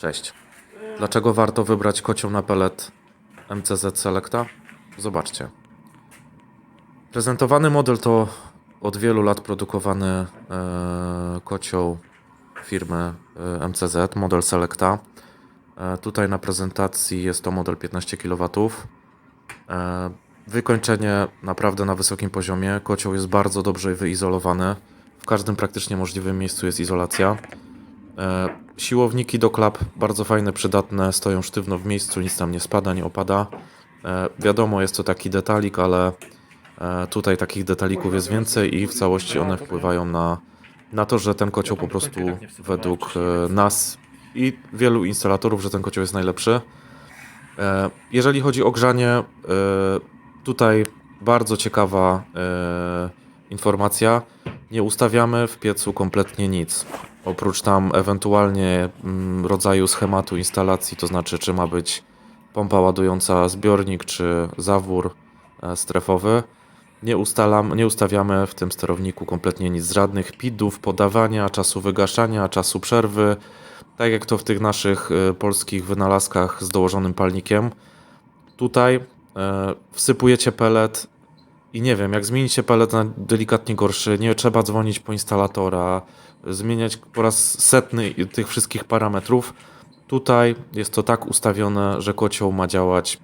Cześć. Dlaczego warto wybrać kocioł na pelet MCZ Selecta? Zobaczcie. Prezentowany model to od wielu lat produkowany e, kocioł firmy e, MCZ, model Selecta. E, tutaj na prezentacji jest to model 15 kW. Wykończenie naprawdę na wysokim poziomie. Kocioł jest bardzo dobrze wyizolowany. W każdym praktycznie możliwym miejscu jest izolacja. Siłowniki do klap bardzo fajne, przydatne, stoją sztywno w miejscu, nic tam nie spada, nie opada. E, wiadomo, jest to taki detalik, ale e, tutaj takich detalików jest więcej i w całości one wpływają na, na to, że ten kocioł po prostu według e, nas i wielu instalatorów, że ten kocioł jest najlepszy. E, jeżeli chodzi o grzanie, e, tutaj bardzo ciekawa e, informacja. Nie ustawiamy w piecu kompletnie nic. Oprócz tam ewentualnie mm, rodzaju schematu instalacji, to znaczy czy ma być pompa ładująca zbiornik, czy zawór e, strefowy. Nie, ustalam, nie ustawiamy w tym sterowniku kompletnie nic, żadnych pidów, podawania, czasu wygaszania, czasu przerwy, tak jak to w tych naszych e, polskich wynalazkach z dołożonym palnikiem. Tutaj e, wsypujecie pelet i nie wiem, jak zmienicie pelet na delikatnie gorszy, nie trzeba dzwonić po instalatora, zmieniać po raz setny tych wszystkich parametrów. Tutaj jest to tak ustawione, że kocioł ma działać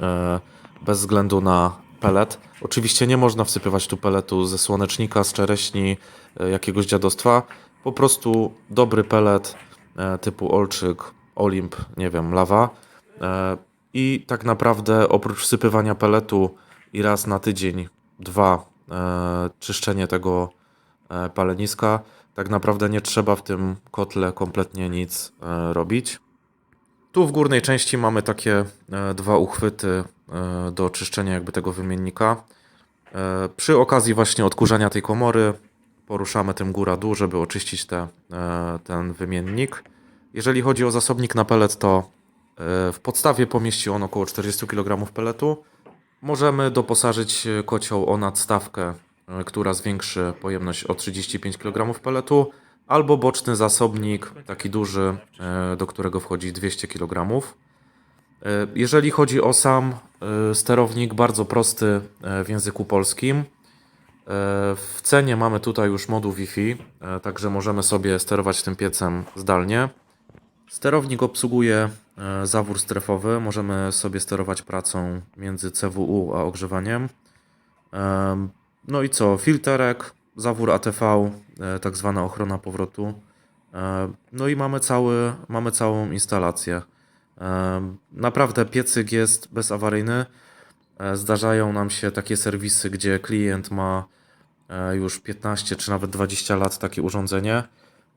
e, bez względu na pelet. Oczywiście nie można wsypywać tu peletu ze słonecznika, z czereśni, e, jakiegoś dziadostwa. Po prostu dobry pelet e, typu Olczyk, Olimp, nie wiem, Lawa. I tak naprawdę oprócz wsypywania peletu i raz na tydzień, dwa, czyszczenie tego paleniska, tak naprawdę nie trzeba w tym kotle kompletnie nic e, robić. Tu w górnej części mamy takie e, dwa uchwyty e, do czyszczenia jakby tego wymiennika. E, przy okazji właśnie odkurzania tej komory poruszamy tym góra-dół, żeby oczyścić te, e, ten wymiennik. Jeżeli chodzi o zasobnik na pelet, to e, w podstawie pomieści on około 40 kg peletu. Możemy doposażyć e, kocioł o nadstawkę, e, która zwiększy pojemność o 35 kg peletu, albo boczny zasobnik, taki duży, e, do którego wchodzi 200 kg. E, Jeżeli chodzi o sam e, sterownik, bardzo prosty e, w języku polskim. E, W cenie mamy tutaj już moduł Wi-Fi, e, także możemy sobie sterować tym piecem zdalnie. Sterownik obsługuje e, zawór strefowy. Możemy sobie sterować pracą między CWU a ogrzewaniem. No i co? Filterek, zawór ATV, e, tak zwana ochrona powrotu. E, No i mamy, cały, mamy całą instalację. Em, Naprawdę piecyk jest bezawaryjny. E, Zdarzają nam się takie serwisy, gdzie klient ma e, już 15 czy nawet 20 lat takie urządzenie.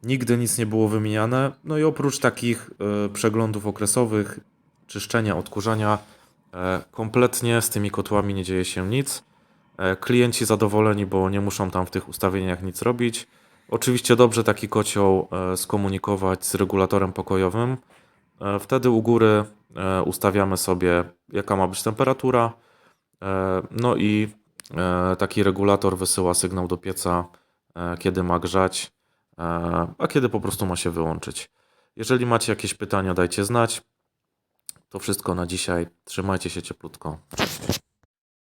Nigdy nic nie było wymieniane. No i oprócz takich e, przeglądów okresowych, czyszczenia, odkurzania, e, kompletnie z tymi kotłami nie dzieje się nic. E, Klienci zadowoleni, bo nie muszą tam w tych ustawieniach nic robić. Oczywiście dobrze taki kocioł e, skomunikować z regulatorem pokojowym. E, Wtedy u góry ustawiamy sobie, jaka ma być temperatura. No i taki regulator wysyła sygnał do pieca, kiedy ma grzać, a kiedy po prostu ma się wyłączyć. Jeżeli macie jakieś pytania, dajcie znać. To wszystko na dzisiaj. Trzymajcie się cieplutko.